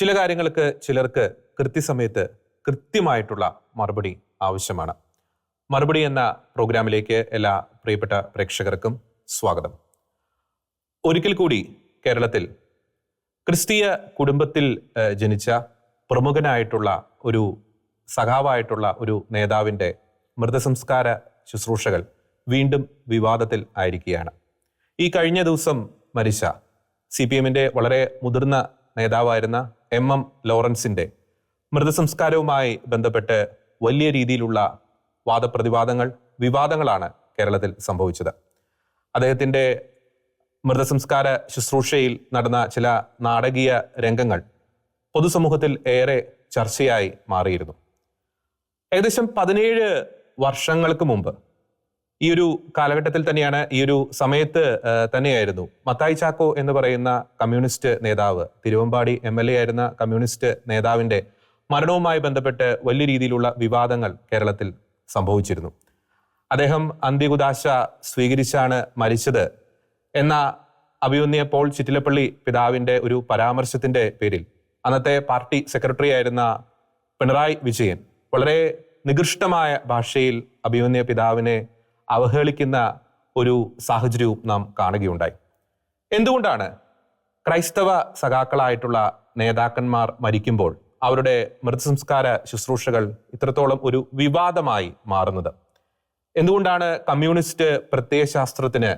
ചില കാര്യങ്ങൾക്ക് ചിലർക്ക് കൃത്യസമയത്ത് കൃത്യമായിട്ടുള്ള മറുപടി ആവശ്യമാണ്. മറുപടി എന്ന പ്രോഗ്രാമിലേക്ക് എല്ലാ പ്രിയപ്പെട്ട പ്രേക്ഷകർക്കും സ്വാഗതം. ഒരിക്കൽ കൂടി കേരളത്തിൽ ക്രിസ്തീയ കുടുംബത്തിൽ ജനിച്ച പ്രമുഖനായിട്ടുള്ള ഒരു സഖാവായിട്ടുള്ള ഒരു നേതാവിന്റെ മൃതസംസ്കാര ശുശ്രൂഷകൾ വീണ്ടും വിവാദത്തിൽ ആയിരിക്കുകയാണ്. ഈ കഴിഞ്ഞ ദിവസം മരിച്ച സി പി എമ്മിന്റെ വളരെ മുതിർന്ന നേതാവായിരുന്ന എം എം ലോറൻസിന്റെ മൃതസംസ്കാരവുമായി ബന്ധപ്പെട്ട് വലിയ രീതിയിലുള്ള വാദപ്രതിവാദങ്ങൾ വിവാദങ്ങളാണ് കേരളത്തിൽ സംഭവിച്ചത്. അദ്ദേഹത്തിന്റെ മൃതസംസ്കാര ശുശ്രൂഷയിൽ നടന്ന ചില നാടകീയ രംഗങ്ങൾ പൊതുസമൂഹത്തിൽ ഏറെ ചർച്ചയായി മാറിയിരുന്നു. ഏകദേശം പതിനേഴ് വർഷങ്ങൾക്ക് മുമ്പ് ഈ ഒരു കാലഘട്ടത്തിൽ തന്നെയാണ് ഈ ഒരു സമയത്ത് തന്നെയായിരുന്നു. മത്തായി ചാക്കോ എന്ന് പറയുന്ന കമ്മ്യൂണിസ്റ്റ് നേതാവ് തിരുവമ്പാടി എം എൽ എ ആയിരുന്ന കമ്മ്യൂണിസ്റ്റ് നേതാവിന്റെ മരണവുമായി ബന്ധപ്പെട്ട് വലിയ രീതിയിലുള്ള വിവാദങ്ങൾ കേരളത്തിൽ സംഭവിച്ചിരുന്നു. അദ്ദേഹം അന്ത്യകുദാശ സ്വീകരിച്ചാണ് മരിച്ചത് എന്ന അഭിയുന്നിയ പോൾ ചിറ്റിലപ്പള്ളി പിതാവിന്റെ ഒരു പരാമർശത്തിന്റെ പേരിൽ. അന്നത്തെ പാർട്ടി സെക്രട്ടറി ആയിരുന്ന പിണറായി വിജയൻ വളരെ നികൃഷ്ടമായ ഭാഷയിൽ അഭിമന്യ പിതാവിനെ അവഹേളിക്കുന്ന ഒരു സാഹചര്യവും നാം കാണുകയുണ്ടായി. എന്തുകൊണ്ടാണ് ക്രൈസ്തവ സഖാക്കളായിട്ടുള്ള നേതാക്കന്മാർ മരിക്കുമ്പോൾ അവരുടെ മൃതസംസ്കാര ശുശ്രൂഷകൾ ഇത്രത്തോളം ഒരു വിവാദമായി മാറുന്നത്? എന്തുകൊണ്ടാണ് കമ്മ്യൂണിസ്റ്റ് പ്രത്യയശാസ്ത്രത്തിന്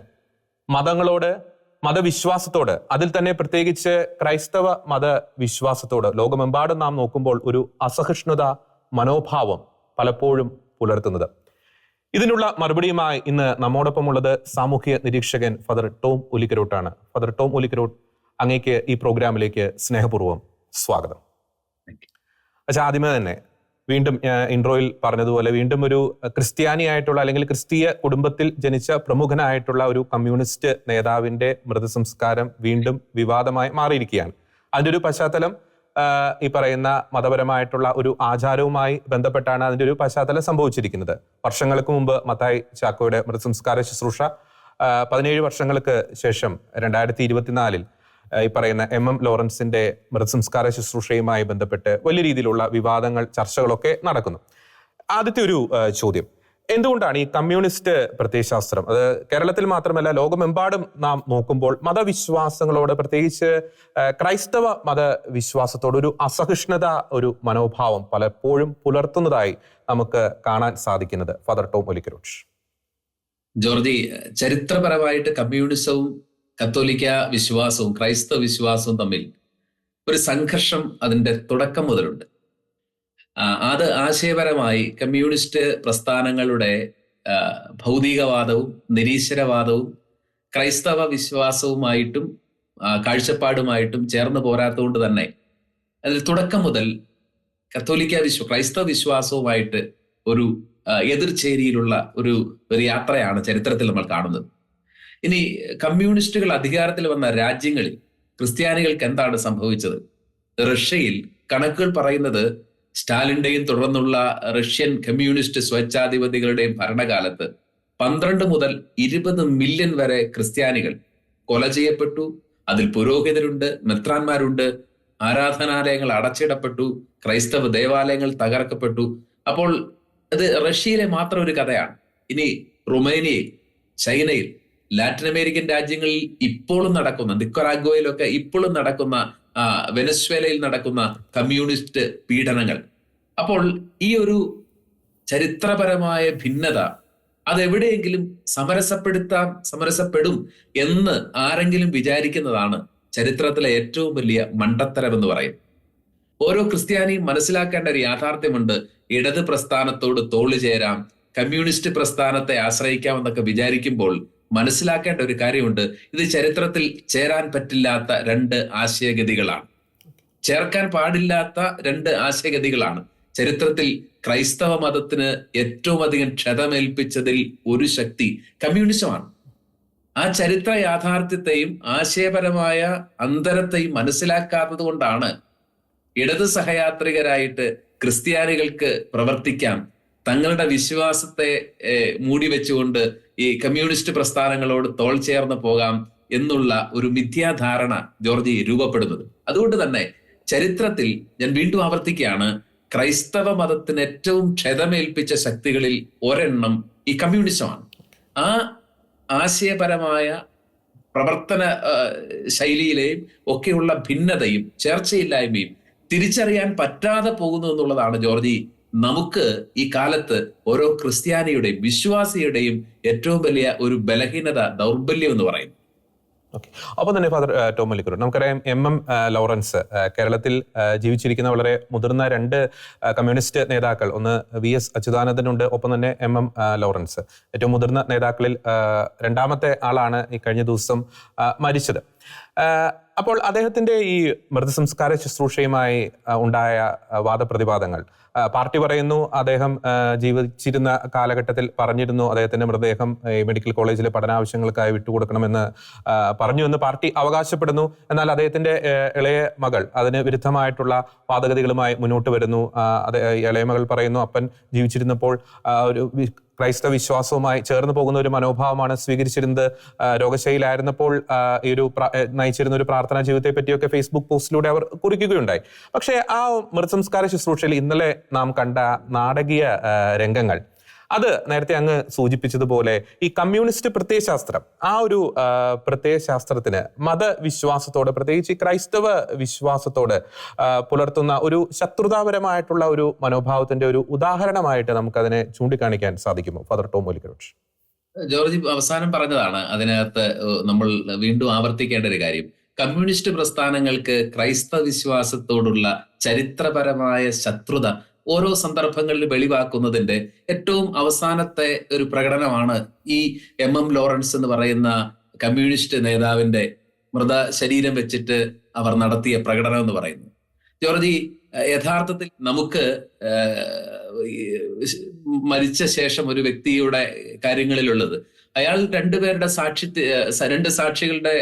മതങ്ങളോട് മതവിശ്വാസത്തോട് അതിൽ തന്നെ പ്രത്യേകിച്ച് ക്രൈസ്തവ മതവിശ്വാസത്തോട് ലോകമെമ്പാടും നാം നോക്കുമ്പോൾ ഒരു അസഹിഷ്ണുത മനോഭാവം പലപ്പോഴും പുലർത്തുന്നത്? ഇതിനുള്ള മറുപടിയുമായി ഇന്ന് നമ്മോടൊപ്പം ഉള്ളത് സാമൂഹ്യ നിരീക്ഷകൻ ഫദർ ടോം ഒലിക്കരോട്ടാണ് ഫദർ ടോം ഒലിക്കരോട്ട് അങ്ങേക്ക് ഈ പ്രോഗ്രാമിലേക്ക് സ്നേഹപൂർവം സ്വാഗതം. അച്ഛാ ആദ്യമേ തന്നെ വീണ്ടും ഇൻട്രോയിൽ പറഞ്ഞതുപോലെ വീണ്ടും ഒരു ക്രിസ്ത്യാനിയായിട്ടുള്ള അല്ലെങ്കിൽ ക്രിസ്തീയ കുടുംബത്തിൽ ജനിച്ച പ്രമുഖനായിട്ടുള്ള ഒരു കമ്മ്യൂണിസ്റ്റ് നേതാവിന്റെ മൃതസംസ്കാരം വീണ്ടും വിവാദമായി മാറിയിരിക്കുകയാണ്. അതിന്റെ ഒരു പശ്ചാത്തലം ഈ പറയുന്ന മതപരമായിട്ടുള്ള ഒരു ആചാരവുമായി ബന്ധപ്പെട്ടാണ് അതിന്റെ ഒരു പശ്ചാത്തലം സംഭവിച്ചിരിക്കുന്നത്. വർഷങ്ങൾക്ക് മുമ്പ് മത്തായി ചാക്കോയുടെ മൃതസംസ്കാര ശുശ്രൂഷ പതിനേഴ് വർഷങ്ങൾക്ക് ശേഷം രണ്ടായിരത്തി ഇരുപത്തിനാലിൽ ഈ പറയുന്ന എം എം ലോറൻസിന്റെ മൃതസംസ്കാര ശുശ്രൂഷയുമായി ബന്ധപ്പെട്ട് വലിയ രീതിയിലുള്ള വിവാദങ്ങൾ ചർച്ചകളൊക്കെ നടക്കുന്നു. ആദ്യത്തെ ഒരു ചോദ്യം. എന്തുകൊണ്ടാണ് ഈ കമ്മ്യൂണിസ്റ്റ് പ്രത്യയശാസ്ത്രം? അത് കേരളത്തിൽ മാത്രമല്ല ലോകമെമ്പാടും നാം നോക്കുമ്പോൾ മതവിശ്വാസങ്ങളോട് പ്രത്യേകിച്ച് ക്രൈസ്തവ മതവിശ്വാസത്തോട് ഒരു അസഹിഷ്ണുത ഒരു മനോഭാവം പലപ്പോഴും പുലർത്തുന്നതായി നമുക്ക് കാണാൻ സാധിക്കുന്നത്. Father Tom Olikkarosh. ജോർജി ചരിത്രപരമായിട്ട് കമ്മ്യൂണിസവും കത്തോലിക്ക വിശ്വാസവും ക്രൈസ്തവ വിശ്വാസവും തമ്മിൽ ഒരു സംഘർഷം അതിന്റെ തുടക്കം മുതലുണ്ട്. അത് ആശയപരമായി കമ്മ്യൂണിസ്റ്റ് പ്രസ്ഥാനങ്ങളുടെ ഭൗതികവാദവും നിരീശ്വരവാദവും ക്രൈസ്തവ വിശ്വാസവുമായിട്ടും കാഴ്ചപ്പാടുമായിട്ടും ചേർന്ന് പോരാത്തതുകൊണ്ട് തന്നെ അതിൽ തുടക്കം മുതൽ കത്തോലിക്ക വിശ്വ ക്രൈസ്തവ വിശ്വാസവുമായിട്ട് ഒരു എതിർചേരിയിലുള്ള ഒരു ഒരു യാത്രയാണ് ചരിത്രത്തിൽ നമ്മൾ കാണുന്നത്. ഇനി കമ്മ്യൂണിസ്റ്റുകൾ അധികാരത്തിൽ വന്ന രാജ്യങ്ങളിൽ ക്രിസ്ത്യാനികൾക്ക് എന്താണ് സംഭവിച്ചത്? റഷ്യയിൽ കണക്കുകൾ പറയുന്നത് സ്റ്റാലിന്റെയും തുടർന്നുള്ള റഷ്യൻ കമ്മ്യൂണിസ്റ്റ് സ്വേച്ഛാധിപതികളുടെയും ഭരണകാലത്ത് പന്ത്രണ്ട് മുതൽ ഇരുപത് മില്യൺ വരെ ക്രിസ്ത്യാനികൾ കൊല ചെയ്യപ്പെട്ടു അതിൽ പുരോഹിതരുണ്ട് മെത്രാന്മാരുണ്ട് ആരാധനാലയങ്ങൾ അടച്ചിടപ്പെട്ടു ക്രൈസ്തവ ദേവാലയങ്ങൾ തകർക്കപ്പെട്ടു. അപ്പോൾ അത് റഷ്യയിലെ മാത്രം ഒരു കഥയാണ്. ഇനി റുമേനിയയിൽ ചൈനയിൽ ലാറ്റിൻ അമേരിക്കൻ രാജ്യങ്ങളിൽ ഇപ്പോഴും നടക്കുന്ന നിക്കറാഗോയിലൊക്കെ ഇപ്പോഴും നടക്കുന്ന വെനസ്വേലയിൽ നടക്കുന്ന കമ്മ്യൂണിസ്റ്റ് പീഡനങ്ങൾ. അപ്പോൾ ഈ ഒരു ചരിത്രപരമായ ഭിന്നത അതെവിടെയെങ്കിലും സമരസപ്പെടുത്താം സമരസപ്പെടും എന്ന് ആരെങ്കിലും വിചാരിക്കുന്നതാണ് ചരിത്രത്തിലെ ഏറ്റവും വലിയ മണ്ടത്തരം എന്ന് പറയും ഓരോ ക്രിസ്ത്യാനിയും മനസ്സിലാക്കേണ്ട ഒരു യാഥാർത്ഥ്യമുണ്ട്. ഇടത് പ്രസ്ഥാനത്തോട് തോളു ചേരാം കമ്മ്യൂണിസ്റ്റ് പ്രസ്ഥാനത്തെ ആശ്രയിക്കാം എന്നൊക്കെ വിചാരിക്കുമ്പോൾ മനസ്സിലാക്കേണ്ട ഒരു കാര്യമുണ്ട്. ഇത് ചരിത്രത്തിൽ ചേരാൻ പറ്റില്ലാത്ത രണ്ട് ആശയഗതികളാണ്. ചേർക്കാൻ പാടില്ലാത്ത രണ്ട് ആശയഗതികളാണ്. ചരിത്രത്തിൽ ക്രൈസ്തവ മതത്തിന് ഏറ്റവും അധികം ക്ഷതമേൽപ്പിച്ചതിൽ ഒരു ശക്തി കമ്മ്യൂണിസമാണ്. ആ ചരിത്ര യാഥാർത്ഥ്യത്തെയും ആശയപരമായ അന്തരത്തെയും മനസ്സിലാക്കാത്തത് കൊണ്ടാണ് ഇടത് സഹയാത്രികരായിട്ട് ക്രിസ്ത്യാനികൾക്ക് പ്രവർത്തിക്കാം. തങ്ങളുടെ വിശ്വാസത്തെ മൂടി വെച്ചുകൊണ്ട് ഈ കമ്മ്യൂണിസ്റ്റ് പ്രസ്ഥാനങ്ങളോട് തോൾ ചേർന്ന് പോകാം എന്നുള്ള ഒരു മിഥ്യാധാരണ ജോർജി രൂപപ്പെടുന്നത്. അതുകൊണ്ട് തന്നെ ചരിത്രത്തിൽ ഞാൻ വീണ്ടും ആവർത്തിക്കുകയാണ് ക്രൈസ്തവ മതത്തിന് ഏറ്റവും ക്ഷതമേൽപ്പിച്ച ശക്തികളിൽ ഒരെണ്ണം ഈ കമ്മ്യൂണിസമാണ്. ആ ആശയപരമായ പ്രവർത്തന ശൈലിയിലെയും ഒക്കെയുള്ള ഭിന്നതയും ചേർച്ചയില്ലായ്മയും തിരിച്ചറിയാൻ പറ്റാതെ പോകുന്നു എന്നുള്ളതാണ് ജോർജി നമുക്ക് ഈ കാലത്ത് ഓരോ ക്രിസ്ത്യാനിയുടെയും വിശ്വാസിയുടെയും ഏറ്റവും വലിയ ഒരു ബലഹീനത ദൗർബല്യം എന്ന് പറയുന്നു. അപ്പോൾ തന്നെ ഫാദർ ടോം മലിക്കുരു നമുക്കറിയാം എം എം ലോറൻസ് കേരളത്തിൽ ജീവിച്ചിരിക്കുന്ന വളരെ മുതിർന്ന രണ്ട് കമ്മ്യൂണിസ്റ്റ് നേതാക്കൾ. ഒന്ന് വി എസ് അച്യുതാനന്ദനുണ്ട് ഒപ്പം തന്നെ എം എം ലോറൻസ്. ഏറ്റവും മുതിർന്ന നേതാക്കളിൽ രണ്ടാമത്തെ ആളാണ് ഈ കഴിഞ്ഞ ദിവസം മരിച്ചത്. അപ്പോൾ അദ്ദേഹത്തിന്റെ ഈ മൃതസംസ്കാര ശുശ്രൂഷയുമായി ഉണ്ടായ വാദപ്രതിവാദങ്ങൾ പാർട്ടി പറയുന്നു അദ്ദേഹം ജീവിച്ചിരുന്ന കാലഘട്ടത്തിൽ പറഞ്ഞിരുന്നു അദ്ദേഹത്തിന്റെ മൃതദേഹം മെഡിക്കൽ കോളേജിലെ പഠനാവശ്യങ്ങൾക്കായി വിട്ടുകൊടുക്കണമെന്ന് പറഞ്ഞു എന്ന് പാർട്ടി അവകാശപ്പെടുന്നു. എന്നാൽ അദ്ദേഹത്തിന്റെ ഇളയ മകൾ അതിന് വിരുദ്ധമായിട്ടുള്ള വാദഗതികളുമായി മുന്നോട്ട് വരുന്നു. ഇളയ മകൾ പറയുന്നു അപ്പൻ ജീവിച്ചിരുന്നപ്പോൾ ഒരു ക്രൈസ്തവ വിശ്വാസവുമായി ചേർന്ന് പോകുന്ന ഒരു മനോഭാവമാണ് സ്വീകരിച്ചിരുന്നത്. രോഗശൈലായിരുന്നപ്പോൾ ഈ ഒരു നയിച്ചിരുന്ന ഒരു പ്രാർത്ഥനാ ജീവിതത്തെ പറ്റിയൊക്കെ ഫേസ്ബുക്ക് പോസ്റ്റിലൂടെ അവർ കുറിക്കുകയുണ്ടായി. പക്ഷേ ആ മൃതസംസ്കാര ശുശ്രൂഷയിൽ ഇന്നലെ നാം കണ്ട നാടകീയ രംഗങ്ങൾ അത് നേരത്തെ അങ്ങ് സൂചിപ്പിച്ചതുപോലെ ഈ കമ്മ്യൂണിസ്റ്റ് പ്രത്യയശാസ്ത്രം ആ ഒരു പ്രത്യയശാസ്ത്രത്തിന് മതവിശ്വാസത്തോട് പ്രത്യേകിച്ച് ഈ ക്രൈസ്തവ വിശ്വാസത്തോട് പുലർത്തുന്ന ഒരു ശത്രുതാപരമായിട്ടുള്ള ഒരു മനോഭാവത്തിന്റെ ഒരു ഉദാഹരണമായിട്ട് നമുക്കതിനെ ചൂണ്ടിക്കാണിക്കാൻ സാധിക്കുമോ ഫാദർ ടോം മോലിക്കരോച്ച് ജോർജ് അവസാനം പറഞ്ഞതാണ് അതിനകത്ത് നമ്മൾ വീണ്ടും ആവർത്തിക്കേണ്ട ഒരു കാര്യം. കമ്മ്യൂണിസ്റ്റ് പ്രസ്ഥാനങ്ങൾക്ക് ക്രൈസ്തവ വിശ്വാസത്തോടുള്ള ചരിത്രപരമായ ശത്രുത ഓരോ സന്ദർഭങ്ങളിൽ വെളിവാക്കുന്നതിന്റെ ഏറ്റവും അവസാനത്തെ ഒരു പ്രകടനമാണ് ഈ എം എം ലോറൻസ് എന്ന് പറയുന്ന കമ്മ്യൂണിസ്റ്റ് നേതാവിന്റെ മൃത ശരീരം വെച്ചിട്ട് അവർ നടത്തിയ പ്രകടനം എന്ന് പറയുന്നത്. ജോർജി യഥാർത്ഥത്തിൽ നമുക്ക് മരിച്ച ശേഷം ഒരു വ്യക്തിയുടെ കാര്യങ്ങളിലുള്ളത് അയാൾ രണ്ടുപേരുടെ സാക്ഷി രണ്ട് സാക്ഷികളുടെ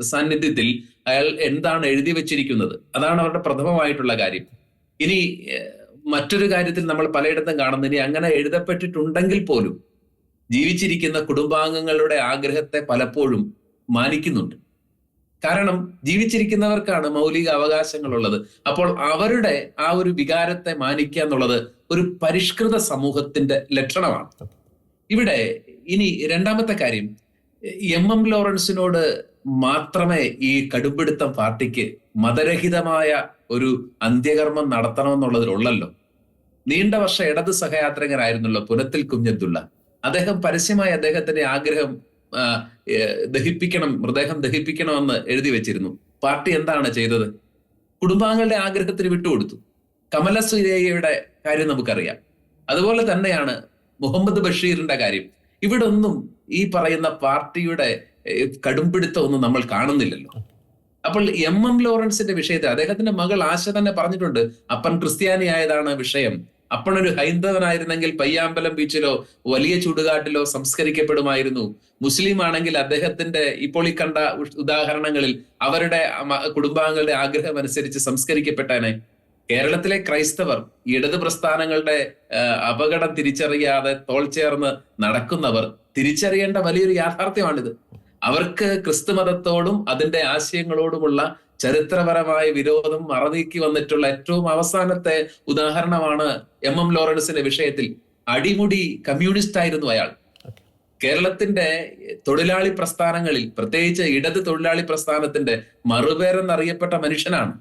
സാന്നിധ്യത്തിൽ അയാൾ എന്താണ് എഴുതി വെച്ചിരിക്കുന്നത്? അതാണ് അവരുടെ പ്രഥമമായിട്ടുള്ള കാര്യം. ഇനി മറ്റൊരു കാര്യത്തിൽ നമ്മൾ പലയിടത്തും കാണുന്നില്ല അങ്ങനെ എഴുതപ്പെട്ടിട്ടുണ്ടെങ്കിൽ പോലും ജീവിച്ചിരിക്കുന്ന കുടുംബാംഗങ്ങളുടെ ആഗ്രഹത്തെ പലപ്പോഴും മാനിക്കുന്നുണ്ട്. കാരണം ജീവിച്ചിരിക്കുന്നവർക്കാണ് മൗലിക അവകാശങ്ങളുള്ളത്. അപ്പോൾ അവരുടെ ആ ഒരു വികാരത്തെ മാനിക്കുക എന്നുള്ളത് ഒരു പരിഷ്കൃത സമൂഹത്തിന്റെ ലക്ഷണമാണ്. ഇവിടെ ഇനി രണ്ടാമത്തെ കാര്യം എം എം ലോറൻസിനോട് മാത്രമേ ഈ കടുംപിടുത്തം പാർട്ടിക്ക് മതരഹിതമായ ഒരു അന്ത്യകർമ്മം നടത്തണമെന്നുള്ളതിലുള്ളല്ലോ. നീണ്ട വർഷ ഇടത് സഹയാത്രികനായിരുന്നല്ലോ പുനത്തിൽ കുഞ്ഞബ്ദുള്ള അദ്ദേഹം പരസ്യമായി അദ്ദേഹത്തിന്റെ ആഗ്രഹം ദഹിപ്പിക്കണം മൃതദേഹം ദഹിപ്പിക്കണമെന്ന് എഴുതി വെച്ചിരുന്നു. പാർട്ടി എന്താണ് ചെയ്തത്? കുടുംബാംഗങ്ങളുടെ ആഗ്രഹത്തിന് വിട്ടുകൊടുത്തു. കമല സുരയ്യയുടെ കാര്യം നമുക്കറിയാം. അതുപോലെ തന്നെയാണ് മുഹമ്മദ് ബഷീറിന്റെ കാര്യം. ഇവിടെ ഒന്നും ഈ പറയുന്ന പാർട്ടിയുടെ കടുംപിടുത്തം ഒന്നും നമ്മൾ കാണുന്നില്ലല്ലോ. അപ്പോൾ എം എം ലോറൻസിന്റെ വിഷയത്തിൽ അദ്ദേഹത്തിന്റെ മകൾ ആശ തന്നെ പറഞ്ഞിട്ടുണ്ട് അപ്പൻ ക്രിസ്ത്യാനിയായതാണ് വിഷയം. അപ്പനൊരു ഹൈന്ദവനായിരുന്നെങ്കിൽ പയ്യാമ്പലം ബീച്ചിലോ വലിയ ചുടുകാട്ടിലോ സംസ്കരിക്കപ്പെടുമായിരുന്നു. മുസ്ലിം ആണെങ്കിൽ അദ്ദേഹത്തിന്റെ ഇപ്പോൾ ഈ കണ്ട ഉദാഹരണങ്ങളിൽ അവരുടെ കുടുംബാംഗങ്ങളുടെ ആഗ്രഹം അനുസരിച്ച് സംസ്കരിക്കപ്പെട്ടേനെ. കേരളത്തിലെ ക്രൈസ്തവർ ഇടത് പ്രസ്ഥാനങ്ങളുടെ അപകടം തിരിച്ചറിയാതെ തോൾ ചേർന്ന് നടക്കുന്നവർ തിരിച്ചറിയേണ്ട വലിയൊരു യാഥാർത്ഥ്യമാണിത്. അവർക്ക് ക്രിസ്തുമതത്തോടും അതിന്റെ ആശയങ്ങളോടുമുള്ള ചരിത്രപരമായ വിരോധം മറനീക്കി വന്നിട്ടുള്ള ഏറ്റവും അവസാനത്തെ ഉദാഹരണമാണ് എം എം ലോറൻസിന്റെ വിഷയത്തിൽ അടിമുടി കമ്മ്യൂണിസ്റ്റ് ആയിരുന്നു അയാൾ. കേരളത്തിന്റെ തൊഴിലാളി പ്രസ്ഥാനങ്ങളിൽ പ്രത്യേകിച്ച് ഇടത് തൊഴിലാളി പ്രസ്ഥാനത്തിന്റെ മറുപേരെന്നറിയപ്പെട്ട മനുഷ്യനാണ്.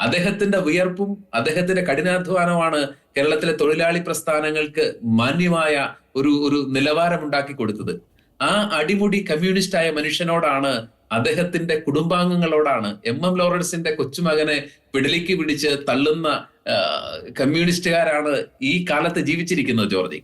അദ്ദേഹത്തിന്റെ വിയർപ്പും അദ്ദേഹത്തിന്റെ കഠിനാധ്വാനമാണ് കേരളത്തിലെ തൊഴിലാളി പ്രസ്ഥാനങ്ങൾക്ക് മാന്യമായ ഒരു ഒരു നിലവാരം ഉണ്ടാക്കി കൊടുത്തത്. ആ അടിമുടി കമ്മ്യൂണിസ്റ്റ് ആയ മനുഷ്യനോടാണ് അദ്ദേഹത്തിന്റെ കുടുംബാംഗങ്ങളോടാണ് എം എം ലോറൻസിന്റെ കൊച്ചുമകനെ പിടലിക്ക് പിടിച്ച് തള്ളുന്ന കമ്മ്യൂണിസ്റ്റുകാരാണ് ഈ കാലത്ത് ജീവിച്ചിരിക്കുന്നത് ജോർജി.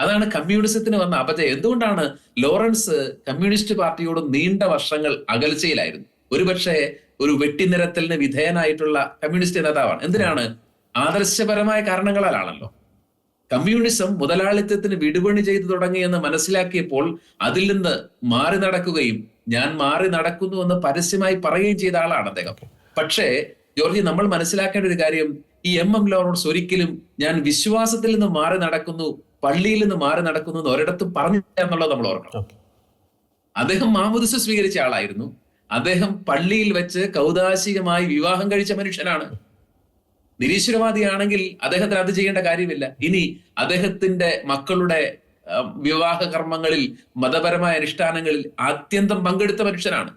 അതാണ് കമ്മ്യൂണിസത്തിന് വന്ന അപജയം. എന്തുകൊണ്ടാണ് ലോറൻസ് കമ്മ്യൂണിസ്റ്റ് പാർട്ടിയോട് നീണ്ട വർഷങ്ങൾ അകൽച്ചയിലായിരുന്നു? ഒരുപക്ഷെ ഒരു വെട്ടിനിരത്തലിന് വിധേയനായിട്ടുള്ള കമ്മ്യൂണിസ്റ്റ് നേതാവാണ്. എന്തിനാണ്? ആദർശപരമായ കാരണങ്ങളാലാണല്ലോ. കമ്മ്യൂണിസം മുതലാളിത്തത്തിന് വിടുപണി ചെയ്തു തുടങ്ങിയെന്ന് മനസ്സിലാക്കിയപ്പോൾ അതിൽ നിന്ന് മാറി നടക്കുകയും ഞാൻ മാറി നടക്കുന്നു എന്ന് പരസ്യമായി പറയുകയും ചെയ്ത ആളാണ് അദ്ദേഹം. പക്ഷേ ജോർജി നമ്മൾ മനസ്സിലാക്കേണ്ട ഒരു കാര്യം ഈ എം എം ലോറൻസ് ഒരിക്കലും ഞാൻ വിശ്വാസത്തിൽ നിന്ന് മാറി നടക്കുന്നു പള്ളിയിൽ നിന്ന് മാറി നടക്കുന്നു എന്ന് ഒരിടത്തും പറഞ്ഞില്ല എന്നുള്ളത് നമ്മൾ ഓർക്കണം. അദ്ദേഹം മാമുദിസ് സ്വീകരിച്ച ആളായിരുന്നു. അദ്ദേഹം പള്ളിയിൽ വെച്ച് കൗതാശികമായി വിവാഹം കഴിച്ച മനുഷ്യനാണ്. നിരീശ്വരവാദിയാണെങ്കിൽ അദ്ദേഹത്തിന് അത് ചെയ്യേണ്ട കാര്യമില്ല. ഇനി അദ്ദേഹത്തിന്റെ മക്കളുടെ വിവാഹ കർമ്മങ്ങളിൽ മതപരമായ അനുഷ്ഠാനങ്ങളിൽ ആത്യന്തം പങ്കെടുത്ത മനുഷ്യനാണ്.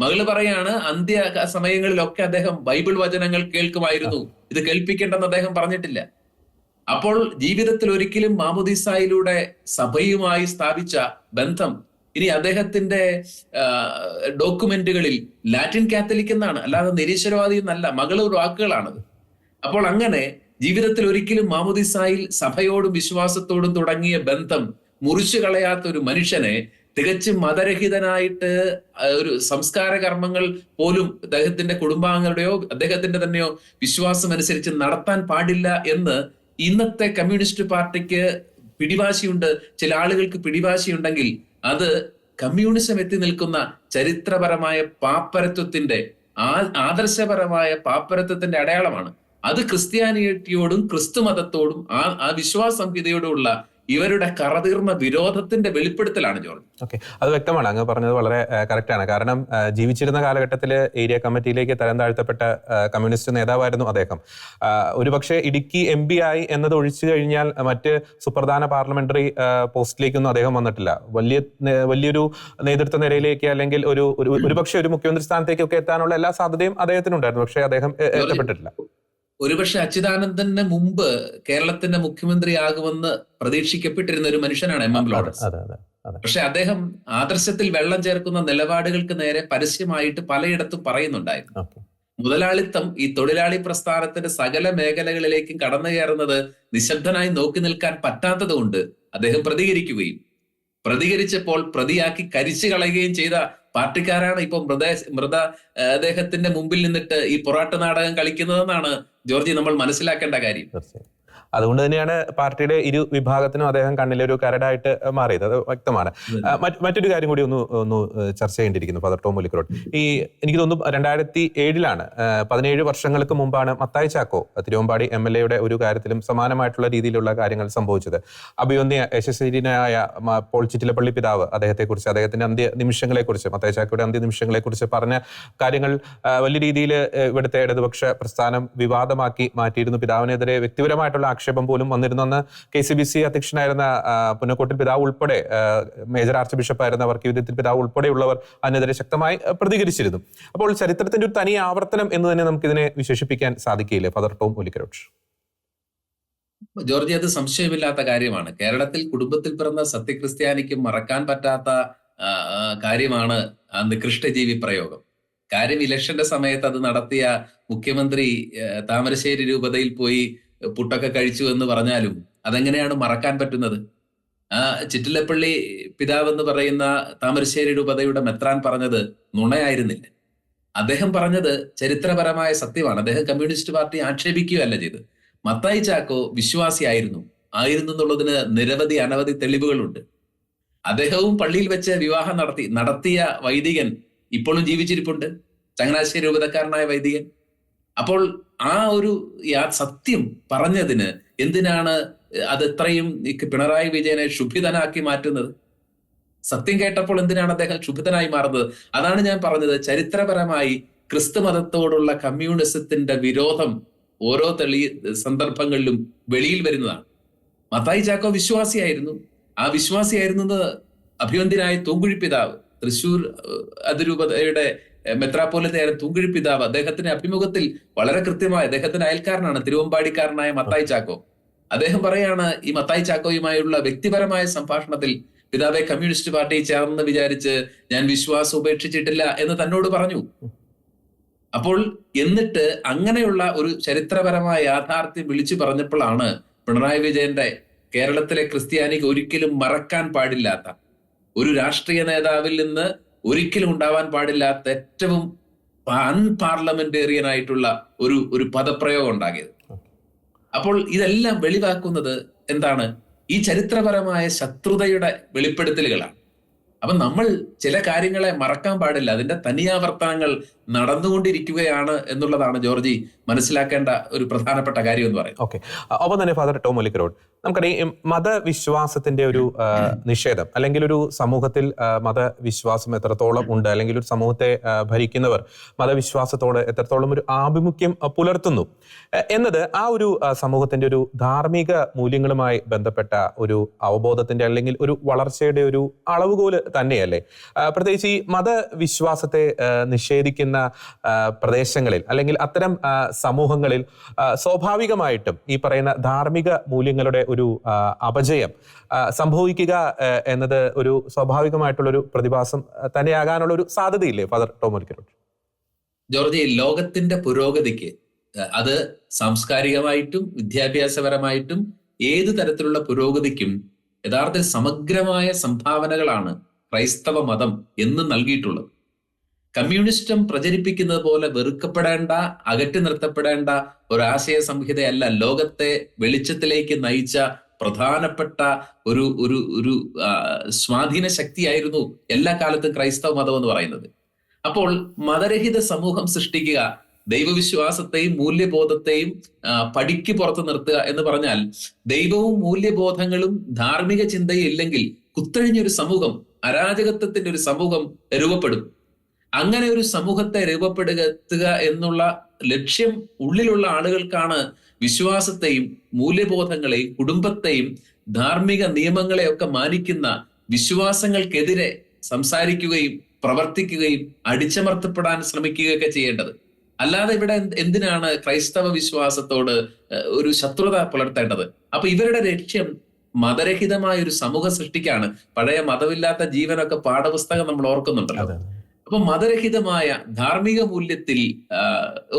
മകൾ പറയാണ് അന്ത്യ സമയങ്ങളിലൊക്കെ അദ്ദേഹം ബൈബിൾ വചനങ്ങൾ കേൾക്കുമായിരുന്നു. ഇത് കേൾപ്പിക്കേണ്ടെന്ന് അദ്ദേഹം പറഞ്ഞിട്ടില്ല. അപ്പോൾ ജീവിതത്തിൽ ഒരിക്കലും മാമുദിസായിലൂടെ സഭയുമായി സ്ഥാപിച്ച ബന്ധം ഇനി അദ്ദേഹത്തിന്റെ ഡോക്യുമെന്റുകളിൽ ലാറ്റിൻ കാത്തലിക് എന്നാണ്. അല്ലാതെ നിരീശ്വരവാദി എന്നല്ല ഒരു വാക്കുകളാണത്. അപ്പോൾ അങ്ങനെ ജീവിതത്തിൽ ഒരിക്കലും മാമുദിസായിൽ സഭയോടും വിശ്വാസത്തോടും തുടങ്ങിയ ബന്ധം മുറിച്ചു കളയാത്ത ഒരു മനുഷ്യനെ തികച്ചും മതരഹിതനായിട്ട് ഒരു സംസ്കാര കർമ്മങ്ങൾ പോലും അദ്ദേഹത്തിന്റെ കുടുംബാംഗങ്ങളുടെയോ അദ്ദേഹത്തിന്റെ തന്നെയോ വിശ്വാസം അനുസരിച്ച് നടത്താൻ പാടില്ല എന്ന് ഇന്നത്തെ കമ്മ്യൂണിസ്റ്റ് പാർട്ടിക്ക് പിടിവാശിയുണ്ട്. ചില ആളുകൾക്ക് പിടിവാശിയുണ്ടെങ്കിൽ അത് കമ്മ്യൂണിസം എത്തി നിൽക്കുന്ന ചരിത്രപരമായ പാപ്പരത്വത്തിന്റെ ആദർശപരമായ പാപ്പരത്വത്തിന്റെ അടയാളമാണ്. അത് ക്രിസ്ത്യാനിറ്റിയോടും ക്രിസ്തു മതത്തോടും ആ ആ വിശ്വാസ സംഹിതയോടുമുള്ള ഇവരുടെ കറതീർന്ന വിരോധത്തിന്റെ വെളിപ്പെടുത്തലാണ് ജോർജ്. ഓക്കെ. അത് വ്യക്തമാണ്. അങ്ങ് പറഞ്ഞത് വളരെ കറക്റ്റ് ആണ്. കാരണം ജീവിച്ചിരുന്ന കാലഘട്ടത്തിൽ ഏരിയ കമ്മിറ്റിയിലേക്ക് തരം താഴ്ത്തപ്പെട്ട കമ്മ്യൂണിസ്റ്റ് നേതാവായിരുന്നു അദ്ദേഹം. ഒരുപക്ഷെ ഇടുക്കി എം പി ആയി എന്നത് ഒഴിച്ചു കഴിഞ്ഞാൽ മറ്റ് സുപ്രധാന പാർലമെന്ററി പോസ്റ്റിലേക്കൊന്നും അദ്ദേഹം വന്നിട്ടില്ല. വലിയ വലിയൊരു നേതൃത്വ നിരയിലേക്ക് അല്ലെങ്കിൽ ഒരു- ഒരുപക്ഷെ ഒരു മുഖ്യമന്ത്രി സ്ഥാനത്തേക്കൊക്കെ എത്താനുള്ള എല്ലാ സാധ്യതയും അദ്ദേഹത്തിനുണ്ടായിരുന്നു. പക്ഷേ അദ്ദേഹം എത്തപ്പെട്ടിട്ടില്ല ഒരുപക്ഷെ അച്യുതാനന്ദന് മുമ്പ് കേരളത്തിന്റെ മുഖ്യമന്ത്രിയാകുമെന്ന് പ്രതീക്ഷിക്കപ്പെട്ടിരുന്ന ഒരു മനുഷ്യനാണ് എം. എം. ലോറൻസ്. പക്ഷെ അദ്ദേഹം ആദർശത്തിൽ വെള്ളം ചേർക്കുന്ന നിലപാടുകൾക്ക് നേരെ പരസ്യമായിട്ട് പലയിടത്തും പറയുന്നുണ്ടായിരുന്നു. മുതലാളിത്തം ഈ തൊഴിലാളി പ്രസ്ഥാനത്തിന്റെ സകല മേഖലകളിലേക്കും കടന്നു കയറുന്നത് നിശബ്ദനായി നോക്കി നിൽക്കാൻ പറ്റാത്തത് കൊണ്ട് അദ്ദേഹം പ്രതികരിക്കുകയും പ്രതികരിച്ചപ്പോൾ പ്രതിയാക്കി കരിച്ചു കളയുകയും ചെയ്ത പാർട്ടിക്കാരാണ് ഇപ്പൊ മൃത മൃത അദ്ദേഹത്തിന്റെ മുമ്പിൽ നിന്നിട്ട് ഈ പൊറാട്ട് നാടകം കളിക്കുന്നതെന്നാണ് ജോർജി നമ്മൾ മനസ്സിലാക്കേണ്ട കാര്യം. അതുകൊണ്ട് തന്നെയാണ് പാർട്ടിയുടെ ഇരു വിഭാഗത്തിനും അദ്ദേഹം കണ്ണിലൊരു കരടായിട്ട് മാറിയത്. അത് വ്യക്തമാണ്. മറ്റൊരു കാര്യം കൂടി ഒന്ന് ഒന്ന് ചർച്ച ചെയ്യേണ്ടിയിരിക്കുന്നു ഫാദർ ടോം മുലിക്കറോട്ട് ഈ എനിക്ക് തോന്നുന്നു രണ്ടായിരത്തി ഏഴിലാണ് പതിനേഴ് വർഷങ്ങൾക്ക് മുമ്പാണ് മത്തായി ചാക്കോ തിരുവമ്പാടി എം എൽ എയുടെ ഒരു കാര്യത്തിലും സമാനമായിട്ടുള്ള രീതിയിലുള്ള കാര്യങ്ങൾ സംഭവിച്ചത്. അഭിവന്യ യശസ്വിനായ പോൾ ചിറ്റിലപ്പള്ളി പിതാവ് അദ്ദേഹത്തെക്കുറിച്ച് അദ്ദേഹത്തിന്റെ അന്ത്യ നിമിഷങ്ങളെക്കുറിച്ച് മത്തായി ചാക്കോയുടെ അന്ത്യ നിമിഷങ്ങളെക്കുറിച്ച് പറഞ്ഞ കാര്യങ്ങൾ വലിയ രീതിയിൽ ഇവിടുത്തെ ഇടതുപക്ഷ പ്രസ്ഥാനം വിവാദമാക്കി മാറ്റിയിരുന്നു. പിതാവിനെതിരെ വ്യക്തിപരമായിട്ടുള്ള ആക്ഷേപം പോലും വന്നിരുന്നെന്ന് കെ സി ബി സി അധ്യക്ഷനായിരുന്ന പുന്നക്കോട്ടിൽ പിതാവ് ഉൾപ്പെടെ മേജർ ആർച്ച് ബിഷപ്പായിരുന്ന വർക്കീവിദ്യത്തിൽ പിതാവ് ഉൾപ്പെടെയുള്ളവർ അതിനെതിരെ ശക്തമായി പ്രതികരിച്ചിരുന്നു. അപ്പോൾ ചരിത്രത്തിന്റെ ഒരു തനി ആവർത്തനം എന്ന് തന്നെ നമുക്ക് ഇതിനെ വിശേഷിപ്പിക്കാൻ സാധിക്കില്ലേ ഫാദർ ടോം ഒലിക്കരോട്ട് ജോർജി അത് സംശയമില്ലാത്ത കാര്യമാണ്. കേരളത്തിൽ കുടുംബത്തിൽ പിറന്ന സത്യക്രിസ്ത്യാനിക്ക് മറക്കാൻ പറ്റാത്ത കാര്യമാണ് നികൃഷ്ടജീവി പ്രയോഗം. കാര്യം ഇലക്ഷന്റെ സമയത്ത് അത് നടത്തിയ മുഖ്യമന്ത്രി താമരശ്ശേരി രൂപതയിൽ പോയി പുട്ടൊക്കെ കഴിച്ചു എന്ന് പറഞ്ഞാലും അതെങ്ങനെയാണ് മറക്കാൻ പറ്റുന്നത്? ആ ചിറ്റിലപ്പള്ളി പിതാവ് എന്ന് പറയുന്ന താമരശ്ശേരി രൂപതയുടെ മെത്രാൻ പറഞ്ഞത് നുണയായിരുന്നില്ല. അദ്ദേഹം പറഞ്ഞത് ചരിത്രപരമായ സത്യമാണ്. അദ്ദേഹം കമ്മ്യൂണിസ്റ്റ് പാർട്ടി ആക്ഷേപിക്കുകയല്ല ചെയ്തത്. മത്തായി ചാക്കോ വിശ്വാസിയായിരുന്നു. ആയിരുന്നു എന്നുള്ളതിന് നിരവധി അനവധി തെളിവുകളുണ്ട്. അദ്ദേഹവും പള്ളിയിൽ വെച്ച് വിവാഹം നടത്തി നടത്തിയ വൈദികൻ ഇപ്പോഴും ജീവിച്ചിരിപ്പുണ്ട്. ചങ്ങനാശ്ശേരി രൂപതക്കാരനായ വൈദികൻ. അപ്പോൾ ആ ഒരു സത്യം പറഞ്ഞതിന് എന്തിനാണ് അത് ഇത്രയും പിണറായി വിജയനെ ശുഭിതനാക്കി മാറ്റുന്നത്? സത്യം കേട്ടപ്പോൾ എന്തിനാണ് അദ്ദേഹം ശുഭിതനായി മാറുന്നത്? അതാണ് ഞാൻ പറഞ്ഞത്. ചരിത്രപരമായി ക്രിസ്തു മതത്തോടുള്ള കമ്മ്യൂണിസത്തിന്റെ വിരോധം ഓരോ തെളി സന്ദർഭങ്ങളിലും വെളിയിൽ വരുന്നതാണ്. മത്തായി ചാക്കോ വിശ്വാസിയായിരുന്നു. ആ വിശ്വാസിയായിരുന്നത് അഭിവന്ദ്യനായ തൂങ്കുഴി പിതാവ് തൃശൂർ അതിരൂപതയുടെ മെത്രാപ്പോലിത്തയായ തൂങ്കുഴി പിതാവ് അദ്ദേഹത്തിന്റെ അഭിമുഖത്തിൽ വളരെ കൃത്യമായി അദ്ദേഹത്തിന്റെ അയൽക്കാരനാണ് തിരുവമ്പാടിക്കാരനായ മത്തായി ചാക്കോ. അദ്ദേഹം പറയാണ് ഈ മത്തായി ചാക്കോയുമായുള്ള വ്യക്തിപരമായ സംഭാഷണത്തിൽ പിതാവെ കമ്മ്യൂണിസ്റ്റ് പാർട്ടി ചേർന്ന് വിചാരിച്ച് ഞാൻ വിശ്വാസം ഉപേക്ഷിച്ചിട്ടില്ല എന്ന് തന്നോട് പറഞ്ഞു. അപ്പോൾ എന്നിട്ട് അങ്ങനെയുള്ള ഒരു ചരിത്രപരമായ യാഥാർത്ഥ്യം വിളിച്ചു പറഞ്ഞപ്പോഴാണ് പിണറായി വിജയന്റെ കേരളത്തിലെ ക്രിസ്ത്യാനിക്ക് ഒരിക്കലും മറക്കാൻ പാടില്ലാത്ത ഒരു രാഷ്ട്രീയ നേതാവിൽ നിന്ന് ഒരിക്കലും ഉണ്ടാവാൻ പാടില്ലാത്ത ഏറ്റവും അൺപാർലമെന്റേറിയൻ ആയിട്ടുള്ള ഒരു ഒരു പദപ്രയോഗം ഉണ്ടാകിയത് അപ്പോൾ ഇതെല്ലാം വെളിവാക്കുന്നത് എന്താണ്? ഈ ചരിത്രപരമായ ശത്രുതയുടെ വെളിപ്പെടുത്തലുകളാണ്. അപ്പൊ നമ്മൾ ചില കാര്യങ്ങളെ മറക്കാൻ പാടില്ല. അതിന്റെ തനിയാവർത്തനങ്ങൾ നടന്നുകൊണ്ടിരിക്കുകയാണ് എന്നുള്ളതാണ് ജോർജി മനസ്സിലാക്കേണ്ട ഒരു പ്രധാനപ്പെട്ട കാര്യം എന്ന് പറയുന്നത്. ഓക്കെ. ഒപ്പം തന്നെ ഫാദർ ടോം ഒലിക്കരോട് നമുക്കറിയാം മതവിശ്വാസത്തിന്റെ ഒരു നിഷേധം അല്ലെങ്കിൽ ഒരു സമൂഹത്തിൽ മതവിശ്വാസം എത്രത്തോളം ഉണ്ട് അല്ലെങ്കിൽ ഒരു സമൂഹത്തെ ഭരിക്കുന്നവർ മതവിശ്വാസത്തോട് എത്രത്തോളം ഒരു ആഭിമുഖ്യം പുലർത്തുന്നു. എന്നത് ആ ഒരു സമൂഹത്തിന്റെ ഒരു ധാർമ്മിക മൂല്യങ്ങളുമായി ബന്ധപ്പെട്ട ഒരു അവബോധത്തിന്റെ അല്ലെങ്കിൽ ഒരു വളർച്ചയുടെ ഒരു അളവുകോൽ തന്നെയല്ലേ? പ്രത്യേകിച്ച് ഈ മതവിശ്വാസത്തെ നിഷേധിക്കുന്ന ആ, പ്രദേശങ്ങളിൽ അല്ലെങ്കിൽ അത്തരം സമൂഹങ്ങളിൽ സ്വാഭാവികമായിട്ടും ഈ പറയുന്ന ധാർമ്മിക മൂല്യങ്ങളുടെ ഒരു അപജയം സംഭവിക്കുക എന്നത് ഒരു സ്വാഭാവികമായിട്ടുള്ള ഒരു പ്രതിഭാസം തന്നെയാകാനുള്ള ഒരു സാധ്യതയില്ലേ ഫാദർ ടോമോലിക്കരോട് ജോർജി ലോകത്തിന്റെ പുരോഗതിക്ക് അത് സാംസ്കാരികമായിട്ടും വിദ്യാഭ്യാസപരമായിട്ടും ഏത് തരത്തിലുള്ള പുരോഗതിക്കും യഥാർത്ഥത്തിൽ സമഗ്രമായ സംഭാവനകളാണ് ക്രൈസ്തവ മതം എന്ന് നൽകിയിട്ടുള്ളത്. കമ്മ്യൂണിസ്റ്റം പ്രചരിപ്പിക്കുന്നത് പോലെ വെറുക്കപ്പെടേണ്ട അകറ്റി നിർത്തപ്പെടേണ്ട ഒരാശയ സംഹിതയല്ല ലോകത്തെ വെളിച്ചത്തിലേക്ക് നയിച്ച പ്രധാനപ്പെട്ട ഒരു ഒരു ഒരു സ്വാധീന ശക്തിയായിരുന്നു എല്ലാ കാലത്തും ക്രൈസ്തവ മതം എന്ന് പറയുന്നത്. അപ്പോൾ മതരഹിത സമൂഹം സൃഷ്ടിക്കുക ദൈവവിശ്വാസത്തെയും മൂല്യബോധത്തെയും പടിക്ക് പുറത്ത് നിർത്തുക എന്ന് പറഞ്ഞാൽ ദൈവവും മൂല്യബോധങ്ങളും ധാർമ്മിക ചിന്തയും ഇല്ലെങ്കിൽ കുത്തഴിഞ്ഞൊരു സമൂഹം അരാജകത്വത്തിന്റെ ഒരു സമൂഹം രൂപപ്പെടും. അങ്ങനെ ഒരു സമൂഹത്തെ രൂപപ്പെടുത്തുക എന്നുള്ള ലക്ഷ്യം ഉള്ളിലുള്ള ആളുകൾക്കാണ് വിശ്വാസത്തെയും മൂല്യബോധങ്ങളെയും കുടുംബത്തെയും ധാർമ്മിക നിയമങ്ങളെയൊക്കെ മാനിക്കുന്ന വിശ്വാസങ്ങൾക്കെതിരെ സംസാരിക്കുകയും പ്രവർത്തിക്കുകയും അടിച്ചമർത്തപ്പെടാൻ ശ്രമിക്കുകയൊക്കെ ചെയ്യേണ്ടത്. അല്ലാതെ ഇവിടെ എന്തിനാണ് ക്രൈസ്തവ വിശ്വാസത്തോട് ഒരു ശത്രുത പുലർത്തേണ്ടത്? അപ്പൊ ഇവരുടെ ലക്ഷ്യം മതരഹിതമായ ഒരു സമൂഹ സൃഷ്ടിക്കാണ്. പഴയ മതമില്ലാത്ത ജീവനൊക്കെ പാഠപുസ്തകം നമ്മൾ ഓർക്കുന്നുണ്ടല്ലോ. അപ്പൊ മതരഹിതമായ ധാർമ്മിക മൂല്യത്തിൽ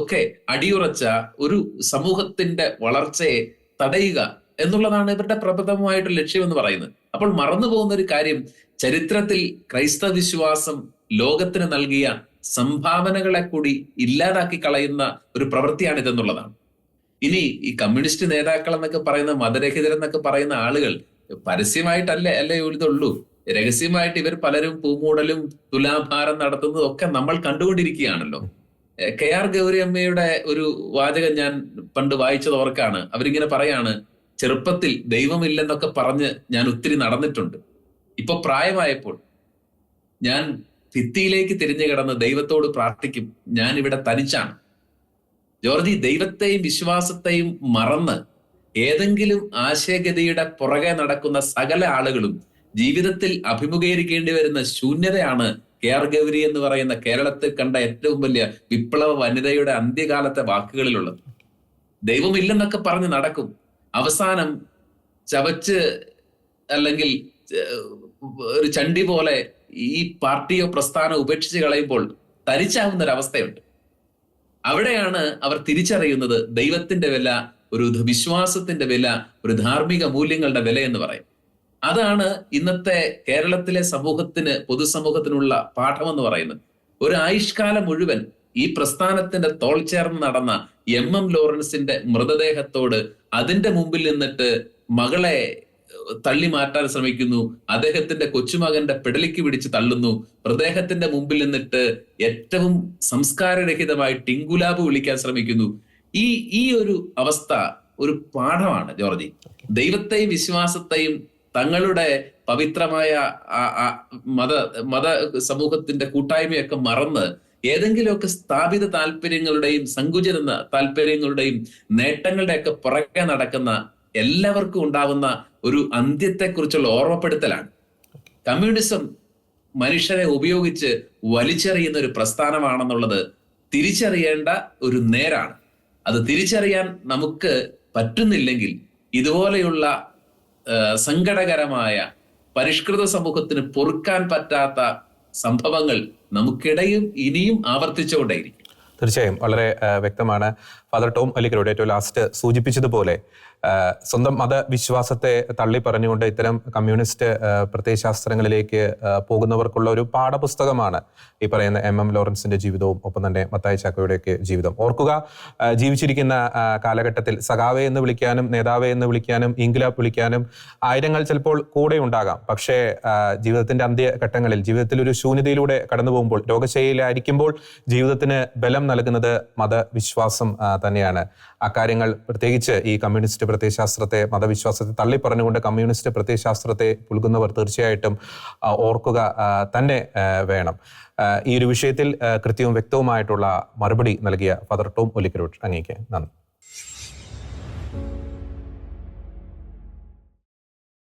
ഒക്കെ അടിയുറച്ച ഒരു സമൂഹത്തിന്റെ വളർച്ചയെ തടയുക എന്നുള്ളതാണ് ഇവരുടെ പ്രബലമായിട്ട് ലക്ഷ്യം എന്ന് പറയുന്നത്. അപ്പോൾ മറന്നു പോകുന്ന ഒരു കാര്യം ചരിത്രത്തിൽ ക്രൈസ്തവ വിശ്വാസം ലോകത്തിന് നൽകിയ സംഭാവനകളെ കൂടി ഇല്ലാതാക്കി കളയുന്ന ഒരു പ്രവൃത്തിയാണ് ഇതെന്നുള്ളതാണ്. ഇനി ഈ കമ്മ്യൂണിസ്റ്റ് നേതാക്കൾ എന്നൊക്കെ പറയുന്ന മതരഹിതരെന്നൊക്കെ പറയുന്ന ആളുകൾ പരസ്യമായിട്ടല്ലേ അല്ലേ ഇതുള്ളൂ? രഹസ്യമായിട്ട് ഇവർ പലരും പൂമൂടലും തുലാഭാരം നടത്തുന്നതും ഒക്കെ നമ്മൾ കണ്ടുകൊണ്ടിരിക്കുകയാണല്ലോ. കെ ആർ ഗൗരി അമ്മയുടെ ഒരു വാചകം ഞാൻ പണ്ട് വായിച്ചത് ഓർക്കാണ്. അവരിങ്ങനെ പറയാണ് ചെറുപ്പത്തിൽ ദൈവമില്ലെന്നൊക്കെ പറഞ്ഞ് ഞാൻ ഒത്തിരി നടന്നിട്ടുണ്ട്. ഇപ്പൊ പ്രായമായപ്പോൾ ഞാൻ ഭിത്തിയിലേക്ക് തിരിഞ്ഞു കിടന്ന് ദൈവത്തോട് പ്രാർത്ഥിക്കും. ഞാൻ ഇവിടെ തനിച്ചാണ്. ജോർജി ദൈവത്തെയും വിശ്വാസത്തെയും മറന്ന് ഏതെങ്കിലും ആശയഗതിയുടെ പുറകെ നടക്കുന്ന സകല ആളുകളും ജീവിതത്തിൽ അഭിമുഖീകരിക്കേണ്ടി വരുന്ന ശൂന്യതയാണ് കെ ആർ ഗൗരി എന്ന് പറയുന്ന കേരളത്തിൽ കണ്ട ഏറ്റവും വലിയ വിപ്ലവ വനിതയുടെ അന്ത്യകാലത്തെ വാക്കുകളിലുള്ളത്. ദൈവമില്ലെന്നൊക്കെ പറഞ്ഞ് നടക്കും. അവസാനം ചവച്ച് അല്ലെങ്കിൽ ഒരു ചണ്ടി പോലെ ഈ പാർട്ടിയോ പ്രസ്ഥാനോ ഉപേക്ഷിച്ച് കളയുമ്പോൾ തരിച്ചാവുന്ന ഒരു അവസ്ഥയുണ്ട് അവിടെയാണ് അവർ തിരിച്ചറിയുന്നത് ദൈവത്തിന്റെ വില ഒരു വിശ്വാസത്തിന്റെ വില ഒരു ധാർമ്മിക മൂല്യങ്ങളുടെ വില എന്ന് പറയും അതാണ് ഇന്നത്തെ കേരളത്തിലെ സമൂഹത്തിന് പൊതുസമൂഹത്തിനുള്ള പാഠം എന്ന് പറയുന്നത്. ഒരു ആയുഷ്കാലം മുഴുവൻ ഈ പ്രസ്ഥാനത്തിന്റെ തോൾ ചേർന്ന് നടന്ന എം എം ലോറൻസിന്റെ മൃതദേഹത്തോട് അതിന്റെ മുമ്പിൽ നിന്നിട്ട് മകളെ തള്ളി മാറ്റാൻ ശ്രമിക്കുന്നു. അദ്ദേഹത്തിന്റെ കൊച്ചുമകന്റെ പെടലിക്ക് പിടിച്ച് തള്ളുന്നു. മൃതദേഹത്തിന്റെ മുമ്പിൽ നിന്നിട്ട് ഏറ്റവും സംസ്കാരരഹിതമായി ടിങ്കുലാബ് വിളിക്കാൻ ശ്രമിക്കുന്നു. ഈ ഈ ഒരു അവസ്ഥ ഒരു പാഠമാണ് ജോർജി. ദൈവത്തെയും വിശ്വാസത്തെയും തങ്ങളുടെ പവിത്രമായ മത മത സമൂഹത്തിന്റെ കൂട്ടായ്മയൊക്കെ മറന്ന് ഏതെങ്കിലുമൊക്കെ സ്ഥാപിത താല്പര്യങ്ങളുടെയും സങ്കുചിത താല്പര്യങ്ങളുടെയും നേട്ടങ്ങളുടെയൊക്കെ പുറകെ നടക്കുന്ന എല്ലാവർക്കും ഉണ്ടാവുന്ന ഒരു അന്ത്യത്തെക്കുറിച്ചുള്ള ഓർമ്മപ്പെടുത്തലാണ്. കമ്മ്യൂണിസം മനുഷ്യരെ ഉപയോഗിച്ച് വലിച്ചെറിയുന്ന ഒരു പ്രസ്ഥാനമാണെന്നുള്ളത് തിരിച്ചറിയേണ്ട ഒരു നേരാണ്. അത് തിരിച്ചറിയാൻ നമുക്ക് പറ്റുന്നില്ലെങ്കിൽ ഇതുപോലെയുള്ള സങ്കടകരമായ പരിഷ്കൃത സമൂഹത്തിന് പൊറുക്കാൻ പറ്റാത്ത സംഭവങ്ങൾ നമുക്കിടയും ഇനിയും ആവർത്തിച്ചുകൊണ്ടേയിരിക്കും. തീർച്ചയായും. വളരെ വ്യക്തമാണ്. ഫാദർ ടോം അലിക്കരോട് ഏറ്റവും ലാസ്റ്റ് സൂചിപ്പിച്ചതുപോലെ സ്വന്തം മതവിശ്വാസത്തെ തള്ളി പറഞ്ഞുകൊണ്ട് ഇത്തരം കമ്മ്യൂണിസ്റ്റ് പ്രത്യയശാസ്ത്രങ്ങളിലേക്ക് പോകുന്നവർക്കുള്ള ഒരു പാഠപുസ്തകമാണ് ഈ പറയുന്ന എം. എം. ലോറൻസിന്റെ ജീവിതവും ഒപ്പം തന്നെ മത്തായി ചാക്കോയുടെയൊക്കെ ജീവിതം. ഓർക്കുക ജീവിച്ചിരിക്കുന്ന കാലഘട്ടത്തിൽ സഖാവെ എന്ന് വിളിക്കാനും നേതാവെ എന്ന് വിളിക്കാനും ഇംഗ്ല വിളിക്കാനും ആയിരങ്ങൾ ചിലപ്പോൾ കൂടെ ഉണ്ടാകാം. പക്ഷേ ജീവിതത്തിന്റെ അന്ത്യഘട്ടങ്ങളിൽ ജീവിതത്തിൽ ഒരു ശൂന്യതയിലൂടെ കടന്നു പോകുമ്പോൾ രോഗശൈലിയിലായിരിക്കുമ്പോൾ ജീവിതത്തിന് ബലം നൽകുന്നത് മതവിശ്വാസം തന്നെയാണ്. അക്കാര്യങ്ങൾ പ്രത്യേകിച്ച് ഈ കമ്മ്യൂണിസ്റ്റ് പ്രത്യയശാസ്ത്രത്തെ മതവിശ്വാസത്തെ തള്ളിപ്പറഞ്ഞുകൊണ്ട് കമ്മ്യൂണിസ്റ്റ് പ്രത്യയശാസ്ത്രത്തെ പുൽകുന്നവർ തീർച്ചയായിട്ടും ഓർക്കുക തന്നെ വേണം. ഈ ഒരു വിഷയത്തിൽ കൃത്യവും വ്യക്തവുമായിട്ടുള്ള മറുപടി നൽകിയ ഫാദർ ടോം ഒലിക്കരോട്ട് അങ്ങേക്ക് നന്ദി.